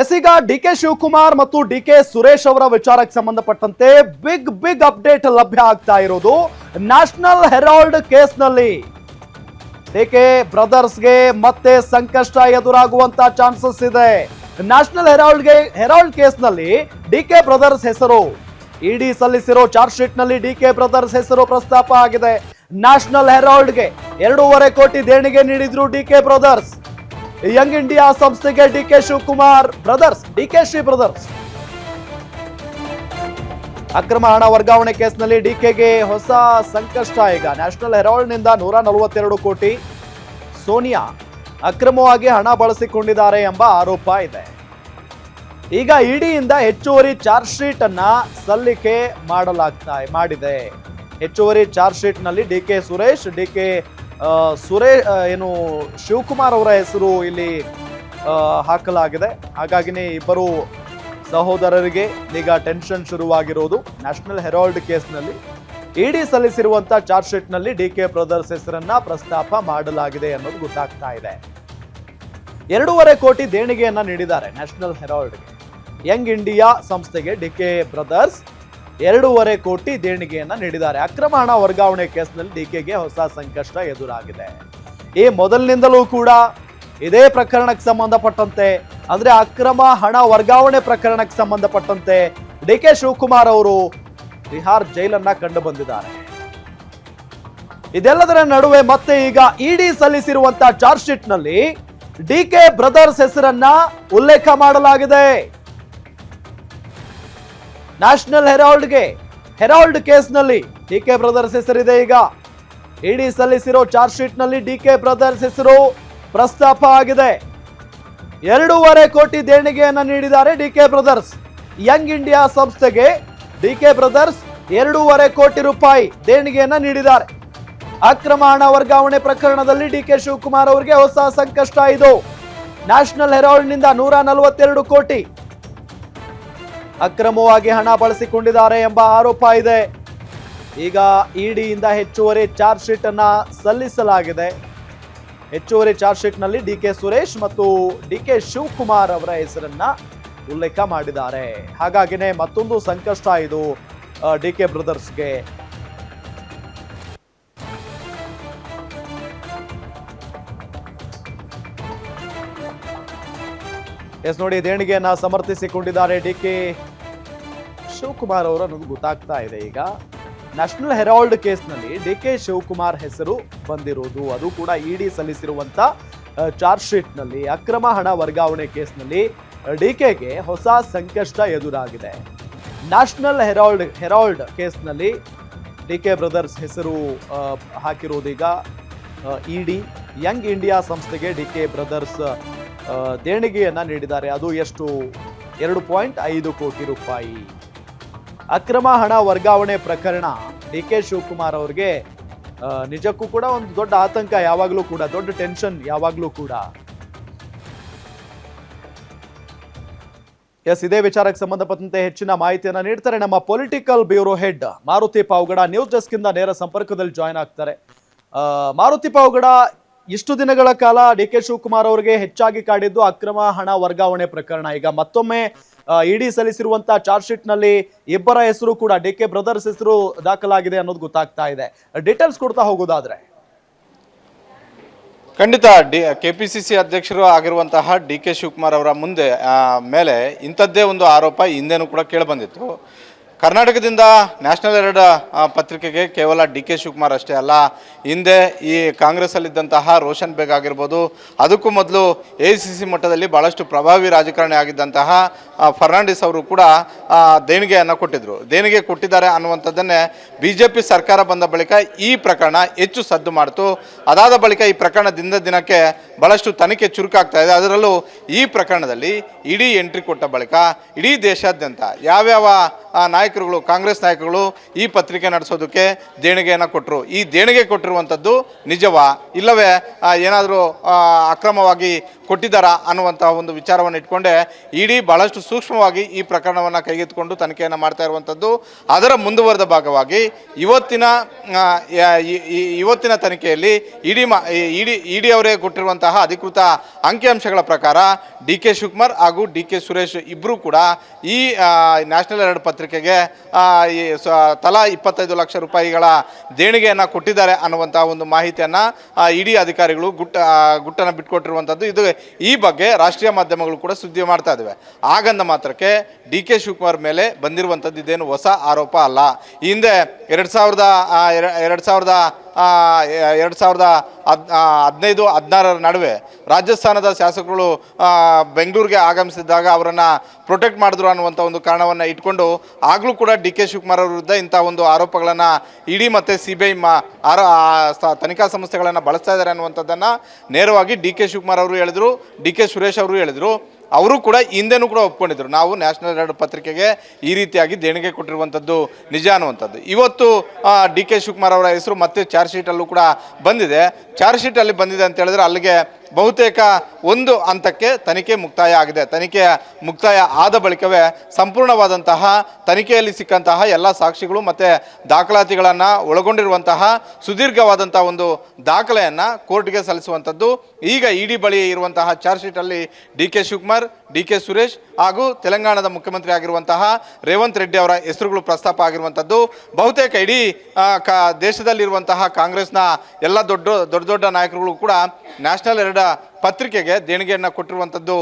S ಈಗ D K Shivakumar ಮತ್ತು D K Suresh ಅವರ ವಿಚಾರಕ್ಕೆ ಸಂಬಂಧಪಟ್ಟಂತೆ ಬಿಗ್ ಬಿಗ್ ಅಪ್ಡೇಟ್ ಲಭ್ಯ ಆಗ್ತಾ ಇರೋದು ನ್ಯಾಷನಲ್ ಹೆರಾಲ್ಡ್ ಕೇಸ್ನಲ್ಲಿ. ಡಿ ಕೆ ಬ್ರದರ್ಸ್ಗೆ ಮತ್ತೆ ಸಂಕಷ್ಟ ಎದುರಾಗುವಂತ ಚಾನ್ಸಸ್ ಇದೆ. ನ್ಯಾಷನಲ್ ಹೆರಾಲ್ಡ್ಗೆ ಹೆರಾಲ್ಡ್ ಕೇಸ್ನಲ್ಲಿ ಡಿ ಕೆ ಬ್ರದರ್ಸ್ ಹೆಸರು. ಇಡಿ ಸಲ್ಲಿಸಿರೋ ಚಾರ್ಜ್ ಶೀಟ್ನಲ್ಲಿ ಡಿ ಕೆ ಬ್ರದರ್ಸ್ ಹೆಸರು ಪ್ರಸ್ತಾಪ ಆಗಿದೆ. ನ್ಯಾಷನಲ್ ಹೆರಾಲ್ಡ್ಗೆ ಎರಡೂವರೆ ಕೋಟಿ ದೇಣಿಗೆ ನೀಡಿದ್ರು D K brothers. Young India ಸಂಸ್ಥೆಗೆ D K Shivakumar brothers, D K Shri brothers. ಅಕ್ರಮ ಹಣ ವರ್ಗಾವಣೆ ಕೇಸ್ನಲ್ಲಿ ಡಿಕೆಗೆ ಹೊಸ ಸಂಕಷ್ಟ ಈಗ. ನ್ಯಾಷನಲ್ ಹೆರಾಲ್ಡ್ನಿಂದ ನೂರ ನಲವತ್ತೆರಡು ಕೋಟಿ ಸೋನಿಯಾ ಅಕ್ರಮವಾಗಿ ಹಣ ಬಳಸಿಕೊಂಡಿದ್ದಾರೆ ಎಂಬ ಆರೋಪ ಇದೆ. ಈಗ ಇಡಿಯಿಂದ ಹೆಚ್ಚುವರಿ ಚಾರ್ಜ್ ಶೀಟ್ ಅನ್ನ ಸಲ್ಲಿಕೆ ಮಾಡಲಾಗ್ತಾ, ಮಾಡಿದೆ. ಹೆಚ್ಚುವರಿ ಚಾರ್ಜ್ ಶೀಟ್ನಲ್ಲಿ D K Suresh, D K ಸುರೇ ಆ, ಏನು ಶಿವಕುಮಾರ್ ಅವರ ಹೆಸರು ಇಲ್ಲಿ ಹಾಕಲಾಗಿದೆ. ಹಾಗಾಗಿನೇ ಇಬ್ಬರು ಸಹೋದರರಿಗೆ ಈಗ ಟೆನ್ಷನ್ ಶುರುವಾಗಿರೋದು. ನ್ಯಾಷನಲ್ ಹೆರಾಲ್ಡ್ ಕೇಸ್ನಲ್ಲಿ ಇಡಿ ಸಲ್ಲಿಸಿರುವಂತಹ ಚಾರ್ಜ್ ಶೀಟ್ನಲ್ಲಿ ಡಿ ಕೆ ಬ್ರದರ್ಸ್ ಹೆಸರನ್ನ ಪ್ರಸ್ತಾಪ ಮಾಡಲಾಗಿದೆ ಅನ್ನೋದು ಗೊತ್ತಾಗ್ತಾ ಇದೆ. ಎರಡೂವರೆ ಕೋಟಿ ದೇಣಿಗೆಯನ್ನ ನೀಡಿದ್ದಾರೆ ನ್ಯಾಷನಲ್ ಹೆರಾಲ್ಡ್ಗೆ. ಯಂಗ್ ಇಂಡಿಯಾ ಸಂಸ್ಥೆಗೆ ಡಿ ಕೆ ಬ್ರದರ್ಸ್ ಎರಡೂವರೆ ಕೋಟಿ ದೇಣಿಗೆಯನ್ನ ನೀಡಿದ್ದಾರೆ. ಅಕ್ರಮ ಹಣ ವರ್ಗಾವಣೆ ಕೇಸ್ನಲ್ಲಿ ಡಿಕೆಗೆ ಹೊಸ ಸಂಕಷ್ಟ ಎದುರಾಗಿದೆ. ಈ ಮೊದಲಿನಿಂದಲೂ ಕೂಡ ಇದೇ ಪ್ರಕರಣಕ್ಕೆ ಸಂಬಂಧಪಟ್ಟಂತೆ, ಅಂದ್ರೆ ಅಕ್ರಮ ಹಣ ವರ್ಗಾವಣೆ ಪ್ರಕರಣಕ್ಕೆ ಸಂಬಂಧಪಟ್ಟಂತೆ ಡಿ ಕೆ ಶಿವಕುಮಾರ್ ಅವರು ಬಿಹಾರ್ ಜೈಲನ್ನ ಕಂಡು ಬಂದಿದ್ದಾರೆ. ಇದೆಲ್ಲದರ ನಡುವೆ ಮತ್ತೆ ಈಗ ಇಡಿ ಸಲ್ಲಿಸಿರುವಂತಹ ಚಾರ್ಜ್ ಶೀಟ್ನಲ್ಲಿ ಡಿ ಕೆ ಬ್ರದರ್ಸ್ ಹೆಸರನ್ನ ಉಲ್ಲೇಖ ಮಾಡಲಾಗಿದೆ. ನ್ಯಾಷನಲ್ ಹೆರಾಲ್ಡ್ಗೆ, ಹೆರಾಲ್ಡ್ ಕೇಸ್ನಲ್ಲಿ ಡಿ ಕೆ ಬ್ರದರ್ಸ್ ಹೆಸರಿದೆ ಈಗ. ಇಡಿ ಸಲ್ಲಿಸಿರೋ ಚಾರ್ಜ್ ಶೀಟ್ನಲ್ಲಿ ಡಿ ಕೆ ಬ್ರದರ್ಸ್ ಹೆಸರು ಪ್ರಸ್ತಾಪ ಆಗಿದೆ. ಎರಡೂವರೆ ಕೋಟಿ ದೇಣಿಗೆಯನ್ನು ನೀಡಿದ್ದಾರೆ D K brothers. Young India ಸಂಸ್ಥೆಗೆ ಡಿ ಕೆ ಬ್ರದರ್ಸ್ ಎರಡೂವರೆ ಕೋಟಿ ರೂಪಾಯಿ ದೇಣಿಗೆಯನ್ನು ನೀಡಿದ್ದಾರೆ. ಅಕ್ರಮ ಹಣ ವರ್ಗಾವಣೆ ಪ್ರಕರಣದಲ್ಲಿ ಡಿ ಕೆ ಶಿವಕುಮಾರ್ ಅವರಿಗೆ ಹೊಸ ಸಂಕಷ್ಟ ಇದು. ನ್ಯಾಷನಲ್ ಹೆರಾಲ್ಡ್ನಿಂದ ನೂರ ನಲವತ್ತೆರಡು ಕೋಟಿ ಅಕ್ರಮವಾಗಿ ಹಣ ಬಳಸಿಕೊಂಡಿದ್ದಾರೆ ಎಂಬ ಆರೋಪ ಇದೆ. ಈಗ ಇಡಿಯಿಂದ ಹೆಚ್ಚುವರಿ ಚಾರ್ಜ್ ಶೀಟ್ ಅನ್ನ ಸಲ್ಲಿಸಲಾಗಿದೆ. ಹೆಚ್ಚುವರಿ ಚಾರ್ಜ್ ಶೀಟ್ನಲ್ಲಿ ಡಿ ಕೆ ಸುರೇಶ್ ಮತ್ತು ಡಿ ಕೆ ಶಿವಕುಮಾರ್ ಅವರ ಹೆಸರನ್ನ ಉಲ್ಲೇಖ ಮಾಡಿದ್ದಾರೆ. ಹಾಗಾಗಿನೇ ಮತ್ತೊಂದು ಸಂಕಷ್ಟ ಇದು ಡಿ ಕೆ ಬ್ರದರ್ಸ್ಗೆ ಎಸ್ ನೋಡಿ, ದೇಣಿಗೆಯನ್ನ ಸಮರ್ಥಿಸಿಕೊಂಡಿದ್ದಾರೆ ಡಿ ಕೆ ಶಿವಕುಮಾರ್ ಅವರು ನನಗೆ ಗೊತ್ತಾಗ್ತಾ ಇದೆ. ಈಗ ನ್ಯಾಷನಲ್ ಹೆರಾಲ್ಡ್ ಕೇಸ್ನಲ್ಲಿ ಡಿ ಕೆ ಶಿವಕುಮಾರ್ ಹೆಸರು ಬಂದಿರೋದು. ಅದು ಕೂಡ ಇಡಿ ಸಲ್ಲಿಸಿರುವಂತ ಚಾರ್ಜ್ ಶೀಟ್ನಲ್ಲಿ, ಅಕ್ರಮ ಹಣ ವರ್ಗಾವಣೆ ಕೇಸ್ನಲ್ಲಿ ಡಿ ಕೆಗೆ ಹೊಸ ಸಂಕಷ್ಟ ಎದುರಾಗಿದೆ. ನ್ಯಾಷನಲ್ ಹೆರಾಲ್ಡ್ ಹೆರಾಲ್ಡ್ ಕೇಸ್ನಲ್ಲಿ ಡಿ ಕೆ ಬ್ರದರ್ಸ್ ಹೆಸರು ಹಾಕಿರುವುದೀಗ ಇಡಿ ಯಂಗ್ ಇಂಡಿಯಾ ಸಂಸ್ಥೆಗೆ ಡಿ ಕೆ ಬ್ರದರ್ಸ್ ದೇಣಿಗೆಯನ್ನ ನೀಡಿದ್ದಾರೆ. ಅದು ಎಷ್ಟು? ಎರಡು ಪಾಯಿಂಟ್ ಐದು ಕೋಟಿ ರೂಪಾಯಿ. ಅಕ್ರಮ ಹಣ ವರ್ಗಾವಣೆ ಪ್ರಕರಣ. ಡಿ ಕೆ ಶಿವಕುಮಾರ್ ಅವ್ರಿಗೆ ನಿಜಕ್ಕೂ ಕೂಡ ಒಂದು ದೊಡ್ಡ ಆತಂಕ ಯಾವಾಗಲೂ ಕೂಡ, ದೊಡ್ಡ ಟೆನ್ಷನ್ ಯಾವಾಗಲೂ ಕೂಡ. ಎಸ್, ಇದೇ ವಿಚಾರಕ್ಕೆ ಸಂಬಂಧಪಟ್ಟಂತೆ ಹೆಚ್ಚಿನ ಮಾಹಿತಿಯನ್ನು ನೀಡ್ತಾರೆ ನಮ್ಮ political bureau head Maruti Pavagada. News desk ಇಂದ ನೇರ ಸಂಪರ್ಕದಲ್ಲಿ ಜಾಯ್ನ್ ಆಗ್ತಾರೆ. ಮಾರುತಿ ಪಾವಗಡ ಇಷ್ಟು ದಿನಗಳ ಕಾಲ ಡಿ ಕೆ ಶಿವಕುಮಾರ್ ಅವರಿಗೆ ಹೆಚ್ಚಾಗಿ ಕಾಡಿದ್ದು ಅಕ್ರಮ ಹಣ ವರ್ಗಾವಣೆ ಪ್ರಕರಣ. ಈಗ ಮತ್ತೊಮ್ಮೆ ಇಡಿ ಸಲ್ಲಿಸಿರುವಂತಹ ಚಾರ್ಜ್ ಶೀಟ್ನಲ್ಲಿ ಇಬ್ಬರ ಹೆಸರು ಕೂಡ ಡಿ ಕೆ ಬ್ರದರ್ಸ್ ಹೆಸರು ದಾಖಲಾಗಿದೆ ಅನ್ನೋದು ಗೊತ್ತಾಗ್ತಾ ಇದೆ. ಡೀಟೇಲ್ಸ್ ಕೊಡ್ತಾ ಹೋಗೋದಾದ್ರೆ. ಖಂಡಿತ, D K P C C ಅಧ್ಯಕ್ಷರು ಆಗಿರುವಂತಹ ಡಿ ಕೆ ಶಿವಕುಮಾರ್ ಅವರ ಮುಂದೆ ಮೇಲೆ ಇಂಥದ್ದೇ ಒಂದು ಆರೋಪ ಹಿಂದೆನೂ ಕೂಡ ಕೇಳಿಬಂದಿತ್ತು ಕರ್ನಾಟಕದಿಂದ ನ್ಯಾಷನಲ್ ಎರಡ್ ಪತ್ರಿಕೆಗೆ ಕೇವಲ ಡಿ ಕೆ ಶಿವಕುಮಾರ್ ಅಷ್ಟೇ ಅಲ್ಲ, ಹಿಂದೆ ಈ ಕಾಂಗ್ರೆಸ್ಸಲ್ಲಿದ್ದಂತಹ ರೋಷನ್ ಬೇಗ್ ಆಗಿರ್ಬೋದು, ಅದಕ್ಕೂ ಮೊದಲು ಎ ಸಿ ಸಿ ಮಟ್ಟದಲ್ಲಿ ಭಾಳಷ್ಟು ಪ್ರಭಾವಿ ರಾಜಕಾರಣಿ ಆಗಿದ್ದಂತಹ ಫರ್ನಾಂಡಿಸ್ ಅವರು ಕೂಡ ದೇಣಿಗೆಯನ್ನು ಕೊಟ್ಟಿದ್ದರು ದೇಣಿಗೆ ಕೊಟ್ಟಿದ್ದಾರೆ ಅನ್ನುವಂಥದ್ದನ್ನೇ ಬಿ ಜೆ ಪಿ ಸರ್ಕಾರ ಬಂದ ಬಳಿಕ ಈ ಪ್ರಕರಣ ಹೆಚ್ಚು ಸದ್ದು ಮಾಡಿತು. ಅದಾದ ಬಳಿಕ ಈ ಪ್ರಕರಣ ದಿನದ ದಿನಕ್ಕೆ ಭಾಳಷ್ಟು ತನಿಖೆ ಚುರುಕಾಗ್ತಾ ಇದೆ. ಅದರಲ್ಲೂ ಈ ಪ್ರಕರಣದಲ್ಲಿ ಇಡೀ ಎಂಟ್ರಿ ಕೊಟ್ಟ ಬಳಿಕ ಇಡೀ ದೇಶಾದ್ಯಂತ ಯಾವ್ಯಾವ ನಾಯಕರುಗಳು, ಕಾಂಗ್ರೆಸ್ ನಾಯಕರುಗಳು ಈ ಪತ್ರಿಕೆ ನಡೆಸೋದಕ್ಕೆ ದೇಣಿಗೆಯನ್ನು ಕೊಟ್ಟರು ಈ ದೇಣಿಗೆ ಕೊಟ್ಟಿರುವಂಥದ್ದು ನಿಜವಾ? ಇಲ್ಲವೇ ಏನಾದರೂ ಅಕ್ರಮವಾಗಿ ಕೊಟ್ಟಿದ್ದಾರಾ ಅನ್ನುವಂಥ ಒಂದು ವಿಚಾರವನ್ನು ಇಟ್ಕೊಂಡೆ ಇಡೀ ಭಾಳಷ್ಟು ಸೂಕ್ಷ್ಮವಾಗಿ ಈ ಪ್ರಕರಣವನ್ನು ಕೈಗೆತ್ತಿಕೊಂಡು ತನಿಖೆಯನ್ನು ಮಾಡ್ತಾ ಇರುವಂಥದ್ದು ಅದರ ಮುಂದುವರೆದ ಭಾಗವಾಗಿ ಇವತ್ತಿನ ಇವತ್ತಿನ ತನಿಖೆಯಲ್ಲಿ ಇಡಿ ಮಾ ಇಡಿ ಇಡಿ ಅವರೇ ಕೊಟ್ಟಿರುವಂತಹ ಅಧಿಕೃತ ಅಂಕಿಅಂಶಗಳ ಪ್ರಕಾರ ಡಿ ಕೆ ಶಿವಕುಮಾರ್ ಹಾಗೂ ಡಿ ಕೆ ಸುರೇಶ್ ಇಬ್ಬರೂ ಕೂಡ ಈ ನ್ಯಾಷನಲ್ ಎರಡು ಪತ್ರಿಕೆಗೆ ತಲಾ ಇಪ್ಪತ್ತೈದು ಲಕ್ಷ ರೂಪಾಯಿಗಳ ದೇಣಿಗೆಯನ್ನು ಕೊಟ್ಟಿದ್ದಾರೆ ಅನ್ನುವಂಥ ಒಂದು ಮಾಹಿತಿಯನ್ನು ಇಡಿ ಅಧಿಕಾರಿಗಳು ಗುಟ್ಟ ಗುಟ್ಟನ್ನು ಬಿಟ್ಕೊಟ್ಟಿರುವಂಥದ್ದು ಇದು ಈ ಬಗ್ಗೆ ರಾಷ್ಟ್ರೀಯ ಮಾಧ್ಯಮಗಳು ಕೂಡ ಸುದ್ದಿ ಮಾಡ್ತಾ ಇದ್ದಾವೆ ಆಗಂದ ಮಾತ್ರಕ್ಕೆ ಡಿ ಕೆ ಶಿವಕುಮಾರ್ ಮೇಲೆ ಬಂದಿರುವಂಥದ್ದು ಇದೇನು ಹೊಸ ಆರೋಪ ಅಲ್ಲ. ಹಿಂದೆ ಎರಡು ಸಾವಿರದ ಎರಡು ಸಾವಿರದ ಎರಡು ಸಾವಿರದ ಹದ್ ಹದಿನೈದು, ಹದಿನಾರರ ನಡುವೆ ರಾಜಸ್ಥಾನದ ಶಾಸಕರು ಬೆಂಗಳೂರಿಗೆ ಆಗಮಿಸಿದಾಗ ಅವರನ್ನು ಪ್ರೊಟೆಕ್ಟ್ ಮಾಡಿದ್ರು ಅನ್ನುವಂಥ ಒಂದು ಕಾರಣವನ್ನು ಇಟ್ಕೊಂಡು ಆಗಲೂ ಕೂಡ ಡಿ ಕೆ ಶಿವಕುಮಾರ್ ಅವ್ರ ವಿರುದ್ಧ ಇಂಥ ಒಂದು ಆರೋಪಗಳನ್ನು ಇಡಿ ಮತ್ತು ಸಿ ಬಿ ಐ ಮಾ ಆರೋ ತನಿಖಾ ಸಂಸ್ಥೆಗಳನ್ನು ಬಳಸ್ತಾ ಇದ್ದಾರೆ ಅನ್ನುವಂಥದ್ದನ್ನು ನೇರವಾಗಿ ಡಿ ಕೆ ಶಿವಕುಮಾರ್ ಅವರು ಹೇಳಿದರು, ಡಿ ಕೆ ಸುರೇಶ್ ಅವರು ಹೇಳಿದರು. ಅವರು ಕೂಡ ಹಿಂದೆನೂ ಕೂಡ ಒಪ್ಕೊಂಡಿದ್ರು. ನಾವು ನ್ಯಾಷನಲ್ ಹೆರಾಲ್ಡ್ ಪತ್ರಿಕೆಗೆ ಈ ರೀತಿಯಾಗಿ ದೇಣಿಗೆ ಕೊಟ್ಟಿರುವಂಥದ್ದು ನಿಜ ಅನ್ನುವಂಥದ್ದು. ಇವತ್ತು ಡಿ ಕೆ ಶಿವಕುಮಾರ್ ಅವರ ಹೆಸರು ಮತ್ತೆ ಚಾರ್ಜ್ ಶೀಟಲ್ಲೂ ಕೂಡ ಬಂದಿದೆ. ಚಾರ್ಜ್ ಶೀಟಲ್ಲಿ ಬಂದಿದೆ ಅಂತ ಹೇಳಿದ್ರೆ ಅಲ್ಲಿಗೆ ಬಹುತೇಕ ಒಂದು ಹಂತಕ್ಕೆ ತನಿಖೆ ಮುಕ್ತಾಯ ಆಗಿದೆ ತನಿಖೆ ಮುಕ್ತಾಯ ಆದ ಬಳಿಕವೇ ಸಂಪೂರ್ಣವಾದಂತಹ ತನಿಖೆಯಲ್ಲಿ ಸಿಕ್ಕಂತಹ ಎಲ್ಲ ಸಾಕ್ಷಿಗಳು ಮತ್ತು ದಾಖಲಾತಿಗಳನ್ನು ಒಳಗೊಂಡಿರುವಂತಹ ಸುದೀರ್ಘವಾದಂಥ ಒಂದು ದಾಖಲೆಯನ್ನು ಕೋರ್ಟ್ಗೆ ಸಲ್ಲಿಸುವಂಥದ್ದು. ಈಗ ಇಡಿ ಬಳಿ ಇರುವಂತಹ ಚಾರ್ಜ್ಶೀಟಲ್ಲಿ D K Shivakumar D K Suresh ಹಾಗೂ ತೆಲಂಗಾಣದ ಮುಖ್ಯಮಂತ್ರಿ ಆಗಿರುವಂತಹ ರೇವಂತ್ ರೆಡ್ಡಿ ಅವರ ಹೆಸರುಗಳು ಪ್ರಸ್ತಾಪ ಆಗಿರುವಂಥದ್ದು. ಬಹುತೇಕ ಇಡೀ ಕಾ, ದೇಶದಲ್ಲಿರುವಂತಹ ಕಾಂಗ್ರೆಸ್ನ ಎಲ್ಲ ದೊಡ್ಡ ದೊಡ್ಡ ದೊಡ್ಡ ನಾಯಕರುಗಳು ಕೂಡ ನ್ಯಾಷನಲ್ ಎರಡ ಪತ್ರಿಕೆಗೆ ದೇಣಿಗೆಯನ್ನು ಕೊಟ್ಟಿರುವಂಥದ್ದು